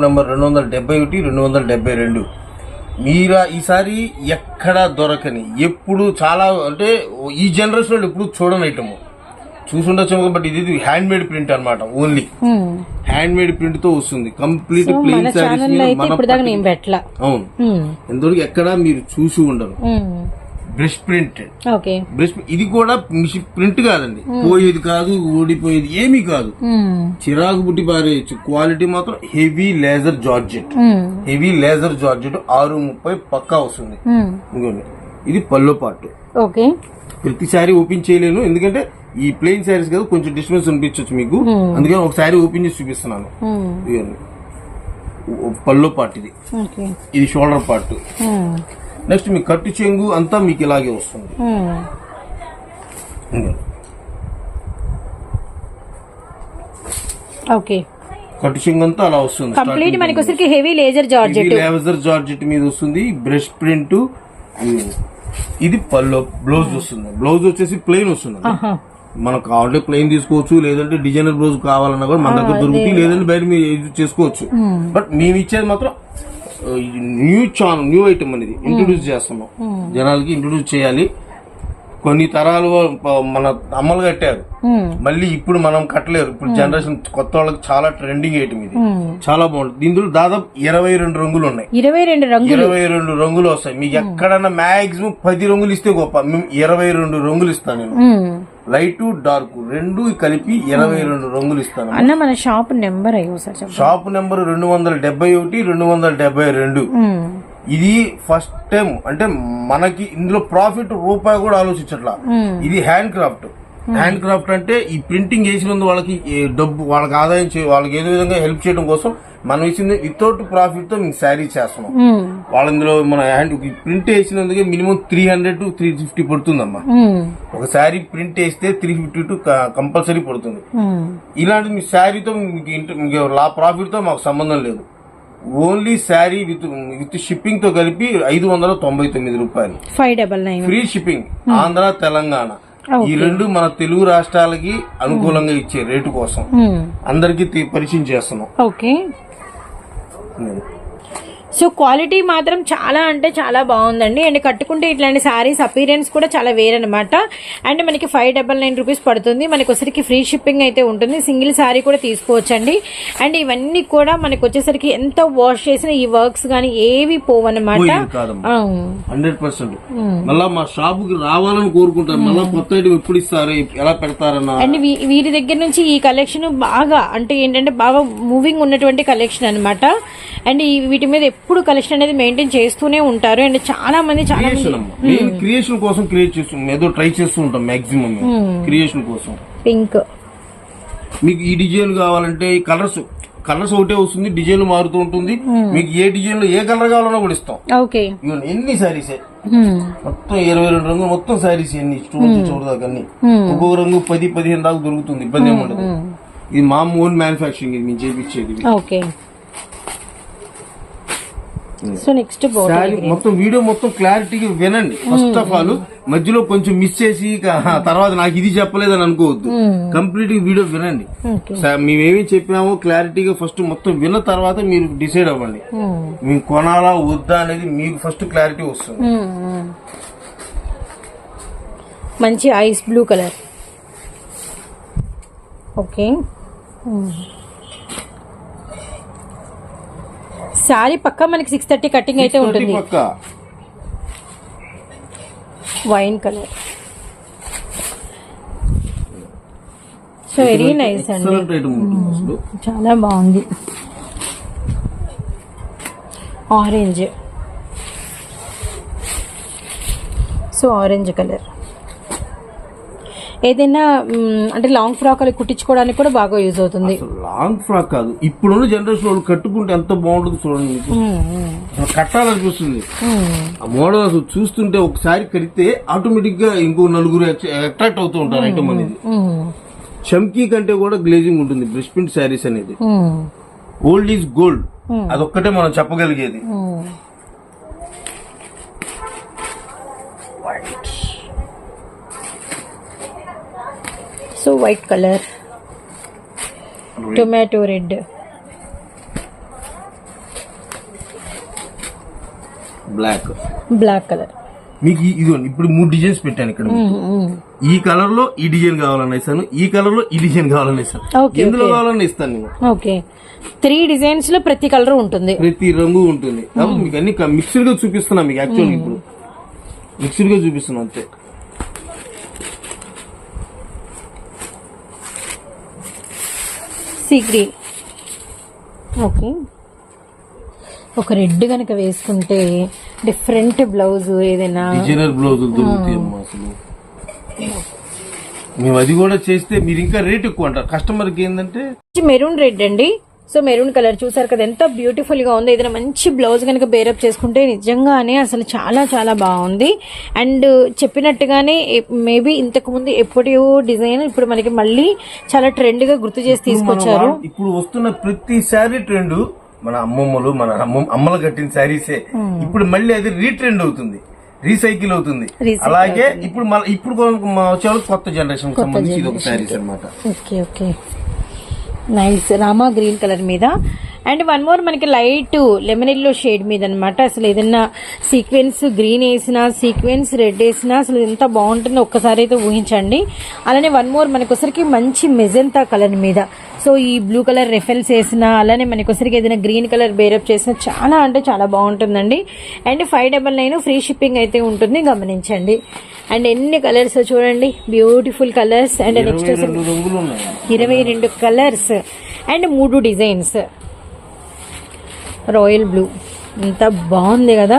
Number రెండు వందల డెబ్బై ఒకటి రెండు వందల డెబ్బై రెండు. మీరా ఈసారి ఎక్కడా దొరకని ఎప్పుడు చాలా అంటే ఈ జనరేషన్ వాళ్ళు ఎప్పుడు చూడని ఐటమ్ చూసుండొచ్చు బట్ ఇది హ్యాండ్ మేడ్ ప్రింట్ అన్నమాట ఓన్లీ హ్యాండ్ మేడ్ ప్రింట్తో వస్తుంది. కంప్లీట్ ప్లెయిన్ సారీస్ అవును. ఎంతవరకు ఎక్కడా మీరు చూసి ఉండరు. Brush print. బ్రష్ ఇది కూడా మిషన్ ప్రింట్ కాదండి. పోయేది కాదు ఊడిపోయేది ఏమీ కాదు. చిరాకు పుట్టి పారేయచ్చు. క్వాలిటీ మాత్రం heavy laser georgette. Heavy laser georgette ఆరు ముప్పై పక్కా వస్తుంది. ఇంకోండి ఇది పల్లో పార్ట్ ఓకే. ప్రతి శారీ ఓపెన్ చేయలేను. ఎందుకంటే ఈ ప్లెయిన్ శారీస్ కదా కొంచెం డిస్టర్బెన్స్ అనిపించవచ్చు మీకు. అందుకని ఒక శారీ ఓపెన్ చేసి చూపిస్తున్నాను. పల్లో పార్ట్ ఇది. ఓకే. ఇది షోల్డర్ పార్ట్. నెక్స్ట్ మీ కట్టు చెంగు అంతా మీకు ఇలాగే వస్తుంది. ఓకే. కట్టు చెంగు అంతా అలా వస్తుంది. కంప్లీట్ మనకి వచ్చరికి హెవీ లేజర్ జార్జెట్. మీద వస్తుంది. బ్రష్ ప్రింట్ ఇది పల్లో బ్లౌజ్ వస్తుంది. బ్లౌజ్ వచ్చేసి ప్లెయిన్ వస్తుంది. మనకు కావాలంటే ప్లెయిన్ తీసుకోవచ్చు లేదంటే డిజైనర్ బ్లౌజ్ కావాలన్నా కూడా మన దగ్గర దొరుకుతుంది లేదంటే బయట మీరు చేసుకోవచ్చు. బట్ మేము ఇచ్చేది మాత్రం న్యూ ఛానల్ న్యూ ఐటమ్ అనేది ఇంట్రొడ్యూస్ చేస్తున్నాం. జనాలకి ఇంట్రొడ్యూస్ చేయాలి. కొన్ని తరాలు మన అమ్మలు కట్టారు. మళ్ళీ ఇప్పుడు మనం కట్టలేరు ఇప్పుడు జనరేషన్ కొత్త వాళ్ళకి చాలా ట్రెండింగ్ ఐటమ్ ఇది. చాలా బాగుంటుంది. దీంట్లో దాదాపు ఇరవై రెండు రంగులు ఉన్నాయి. ఇరవై రెండు రంగులు. ఇరవై రెండు రంగులు వస్తాయి. మీకు ఎక్కడన్నా మాక్సిమం పది రంగులు ఇస్తే గొప్ప. మేము ఇరవై రెండు రంగులు ఇస్తాను నేను. లైట్ డార్క్ రెండు కలిపి ఇరవై రెండు రంగులు ఇస్తాను. అన్న మన షాప్ నెంబర్ షాప్ నెంబర్ రెండు వందల డెబ్బై ఒకటి రెండు వందల డెబ్బై రెండు. ఇది ఫస్ట్ టైం అంటే మనకి ఇందులో ప్రాఫిట్ రూపాయి కూడా ఆలోచించట్లా. ఇది హ్యాండ్ క్రాఫ్ట్. హ్యాండ్ క్రాఫ్ట్ అంటే ఈ ప్రింటింగ్ చేసినందుకు వాళ్ళకి డబ్బు వాళ్ళకి ఆదాయం వాళ్ళకి ఏదో విధంగా హెల్ప్ చేయడం కోసం మనం ఇచ్చింది వితౌట్ ప్రాఫిట్తో మీకు శారీ చేస్తున్నాం. మ్మ్. వాళ్ళ ఇందులో మన హ్యాండ్ ప్రింట్ వేసినందుకే minimum three hundred to three fifty పడుతుందమ్మా. మ్మ్. ఒక శారీ ప్రింట్ వేస్తే త్రీ ఫిఫ్టీ టు కంపల్సరీ పడుతుంది. ఇలాంటి మీ శారీతో మీకు లా ప్రాఫిట్తో మాకు సంబంధం లేదు. ఓన్లీ శారీ విత్ విత్ షిప్పింగ్తో కలిపి ఐదు వందల తొంభై తొమ్మిది రూపాయలు. Five double nine free shipping Andhra Telangana. ఈ రెండు మన తెలుగు రాష్ట్రాలకి అనుకూలంగా ఇచ్చే రేటు కోసం. అందరికి పరిచయం చేస్తున్నాం. ఓకే. సో క్వాలిటీ మాత్రం చాలా అంటే చాలా బాగుందండి. అండ్ కట్టుకుంటే ఇట్లాంటి శారీస్ అపీరెన్స్ కూడా చాలా వేరనమాట అండ్ మనకి ఫైవ్ డబల్ నైన్ రూపీస్ పడుతుంది. మనకి వచ్చరికి ఫ్రీ షిప్పింగ్ అయితే ఉంటుంది. సింగిల్ శారీ కూడా తీసుకోవచ్చండి. అండ్ ఇవన్నీ కూడా మనకి వచ్చేసరికి ఎంత వాష్ చేసిన ఈ వర్క్స్ కానీ ఏవి పోవన్నమాట. Hundred percent. మళ్ళా మా షాప్కి రావాలని కోరుకుంటారు. మళ్ళా కొత్త ఐటమ్ ఎప్పుడు ఇస్తారు? ఎలా పెడతారన్న? అండ్ వీరి దగ్గర నుంచి ఈ కలెక్షన్ బాగా అంటే ఏంటంటే బాగా మూవింగ్ ఉన్నటువంటి కలెక్షన్ అన్నమాట. అండ్ ఈ వీటి మీద ఎప్పుడు కలెక్షన్ అనేది మెయింటైన్ చేస్తూనే ఉంటారు. అండ్ చాలా మంది చాలా మంది క్రియేషన్ క్రియేషన్ కోసం క్రియేట్ చేస్తాం ఏదో ట్రై చేస్తూ ఉంటాం మాక్సిమం క్రియేషన్ కోసం. పింక్ మీకు ఈ డిజైన్ కావాలంటే ఈ కలర్స్ కలర్స్ ఒకటే వస్తుంది డిజైన్ మారుతూ ఉంటుంది. మీకు ఏ డిజైన్లో ఏ కలర్ కావాలన్నా కూడా ఇస్తాం. ఓకే ఎన్ని సారీస్ మొత్తం ఇరవై రెండు రంగులు మొత్తం సారీస్ ఎన్ని చూడ దాకా అన్ని. ఒక్కొక్క రంగు పది పదిహేను దాకా దొరుకుతుంది ఇబ్బంది ఏమి ఉండదు. ఇది మా ఓన్ మ్యానుఫాక్చరింగ్ ఇది మేము చేపించేది. ఇది. ఓకే సో నెక్స్ట్ మొత్తం వీడియో మొత్తం క్లారిటీగా వినండి. ఫస్ట్ ఆఫ్ ఆల్ మధ్యలో కొంచెం మిస్ చేసి ఇక, "ఆ, తర్వాత నాకు ఇది చెప్పలేదని అనుకోవద్దు. కంప్లీట్ వీడియో వినండి. మేమేమి చెప్పామో క్లారిటీగా ఫస్ట్ మొత్తం విన్న తర్వాత మీరు డిసైడ్ అవ్వండి. మేము కొనాలా వద్దా అనేది మీకు ఫస్ట్ క్లారిటీ వస్తుంది. మంచి ice blue colour okay sari పక్క మనకి సిక్స్ థర్టీ కటింగ్ అయితే ఉంటుంది. Wine colour so very nice అండి. అసలు. చాలా బాగుంది. ఆరెంజ్ సో ఆరెంజ్ కలర్ ఏదైనా అంటే లాంగ్ ఫ్రాక్ అలా కుట్టించుకోవడానికి కూడా బాగా యూజ్ అవుతుంది. లాంగ్ ఫ్రాక్ కాదు. ఇప్పుడున్న జనరేషన్ వాళ్ళు కట్టుకుంటే ఎంత బాగుంటుంది చూడండి కట్టాలనిపిస్తుంది ఆ మోడల్ అసలు చూస్తుంటే ఒకసారి కడితే ఆటోమేటిక్గా ఇంకో నలుగురు అట్రాక్ట్ అవుతూ ఉంటారు ఐటమ్ అనేది. చమ్కీ కంటే కూడా గ్లేజింగ్ ఉంటుంది బ్రష్ ప్రింట్ శారీస్ అనేది. గోల్డ్ ఈజ్ గోల్డ్ అదొక్కటే మనం చెప్పగలిగేది. So white colour tomato red black black colour మీకు ఇది ఇప్పుడు మూడు డిజైన్స్ పెట్టాను ఇక్కడ ఈ కలర్లో ఈ డిజైన్ కావాలని ఇస్తాను ఈ కలర్లో ఈ డిజైన్ కావాలని ఇస్తాను. ఎందులో కావాలని ఇస్తాను నేను? ఓకే త్రీ డిజైన్స్లో ప్రతి కలర్ ఉంటుంది. ప్రతి రంగు ఉంటుంది. మీకు అన్ని మిక్స్డ్గా చూపిస్తున్నా మీకు యాక్చువల్ ఇప్పుడు. మిక్స్డ్గా చూపిస్తున్నా అంతే. See green. ఓకే. ఒక రెడ్ కనుక వేసుకుంటే డిఫరెంట్ బ్లౌజ్ ఏదైనా డిజైనర్ బ్లౌజులు దొరుకుతాయి అమ్మా అసలు. మేము అది కూడా చేస్తే మీరు ఇంకా రేట్ ఎక్కువ అంటారు. కస్టమర్కి ఏంటంటే మెరూన్ రెడ్ అండి. సో మెరూన్ కలర్ చూసారు కదా ఎంత బ్యూటిఫుల్గా ఉంది. ఏదైనా మంచి బ్లౌజ్ కనుక బేరప్ చేసుకుంటే నిజంగానే అసలు చాలా చాలా బాగుంది. అండ్ చెప్పినట్టుగానే మేబీ ఇంతకు ముందు ఎప్పుడో డిజైన్ ఇప్పుడు మనకి మళ్ళీ చాలా ట్రెండ్గా గుర్తు చేసి తీసుకొచ్చారు. ఇప్పుడు వస్తున్న ప్రతి శారీ ట్రెండ్ మన అమ్మమ్మలు మన అమ్మ అమ్మలు కట్టిన శారీసే. ఇప్పుడు మళ్ళీ అది రీట్రెండ్ అవుతుంది రీసైకిల్ అవుతుంది. అలాగే ఇప్పుడు ఇప్పుడు వచ్చే కొత్త జనరేషన్ సంబంధించి ఇది ఒక శారీస్ అనమాట okay okay nice Rama green colour మీద. అండ్ వన్ మోర్ మనకి లైట్ లెమన్ ఎల్లో షేడ్ మీద అనమాట అసలు ఏదన్నా సీక్వెన్స్ గ్రీన్ వేసినా సీక్వెన్స్ రెడ్ వేసినా అసలు ఎంత బాగుంటుందో ఒక్కసారి అయితే ఊహించండి. అలానే వన్ మోర్ మనకొసరికి మంచి మెజెంతా కలర్ మీద. సో ఈ బ్లూ కలర్ రెఫెల్స్ వేసినా అలానే మనకొసరికి ఏదైనా గ్రీన్ కలర్ బేరప్ చేసినా చాలా అంటే చాలా బాగుంటుందండి. And five double nine free shipping అయితే ఉంటుంది గమనించండి. అండ్ ఎన్ని కలర్స్ చూడండి. బ్యూటిఫుల్ కలర్స్ అండ్ నెక్స్ట్ ఇరవై రెండు కలర్స్ అండ్ మూడు డిజైన్స్ రాయల్ బ్లూ ఎంత బాగుంది కదా.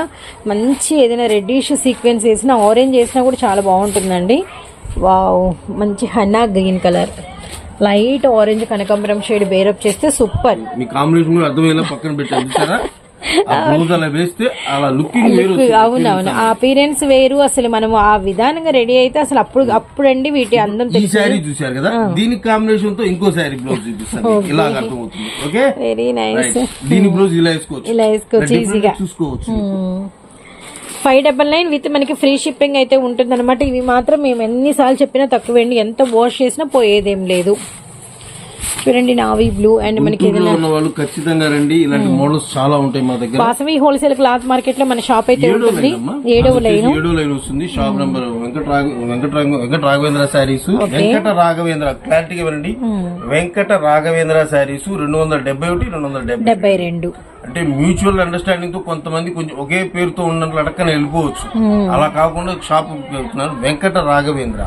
మంచి ఏదైనా రెడ్డిష్ సీక్వెన్స్ వేసినా ఆరెంజ్ వేసినా కూడా చాలా బాగుంటుందండి. వావ్ మంచి henna green colour light orange కనకాంబరం షేడ్ బేరప్ చేస్తే సూపర్. మీ కాంబినేషన్ కూడా అర్థమయ్యేలా పక్కన పెట్టారు చూసారా. అవునవును ఆ అపీరెన్స్ వేరు అసలు మనం ఆ విధానంగా రెడీ అయితే అసలు అప్పుడు అప్పుడండి వీటి అందం శారీ చూసారు కదా? దీని కాంబినేషన్తో ఇంకో శారీ బ్లౌజ్ చూపిస్తాను. ఇలా అర్థమవుతుంది ఓకే? Very nice. దీని బ్లౌజ్ ఇలా వేసుకోవచ్చు. ఇలా వేసుకోవచ్చు ఈజీగా చూసుకోవచ్చు. ఫైవ్ డబల్ నైన్ విత్ మనకి ఫ్రీ షిప్పింగ్ అయితే ఉంటుంది అనమాట ఇవి మాత్రం మేము ఎన్నిసార్లు చెప్పినా తక్కువండి ఎంత వాష్ చేసినా పోయేదేం లేదు. చూడండి నావీ బ్లూ అండ్ మనకి ఉన్న వాళ్ళు ఖచ్చితంగా రండి. ఇలాంటి మోడల్స్ చాలా ఉంటాయి మా దగ్గర. వాసవి హోల్సేల్ క్లాత్ మార్కెట్లో మన షాప్ అయితే ఉంటుంది. ఏడవ లైన్ వచ్చేసి ఏడో లైన్. వస్తుంది. షాప్ నెంబర్ వెంకట వెంకట వెంకట రాఘవేంద్ర శారీస్ వెంకట రాఘవేంద్ర క్లారిటీగా వినండి. వెంకట రాఘవేంద్ర శారీస్ రెండు వందల డెబ్బై ఒకటి రెండు వందల డెబ్బై రెండు. అంటే మ్యూచువల్ అండర్స్టాండింగ్తో కొంతమంది కొంచెం ఒకే పేరుతో ఉన్నట్లు అడక్కన వెళ్ళిపోవచ్చు. అలా కాకుండా షాప్ చెప్తున్నాను వెంకట రాఘవేంద్ర.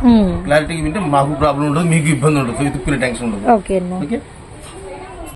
క్లారిటీగా వింటే మాకు ప్రాబ్లం ఉండదు మీకు ఇబ్బంది ఉండదు వెతుక్కునే టెన్షన్ ఉండదు. ఓకే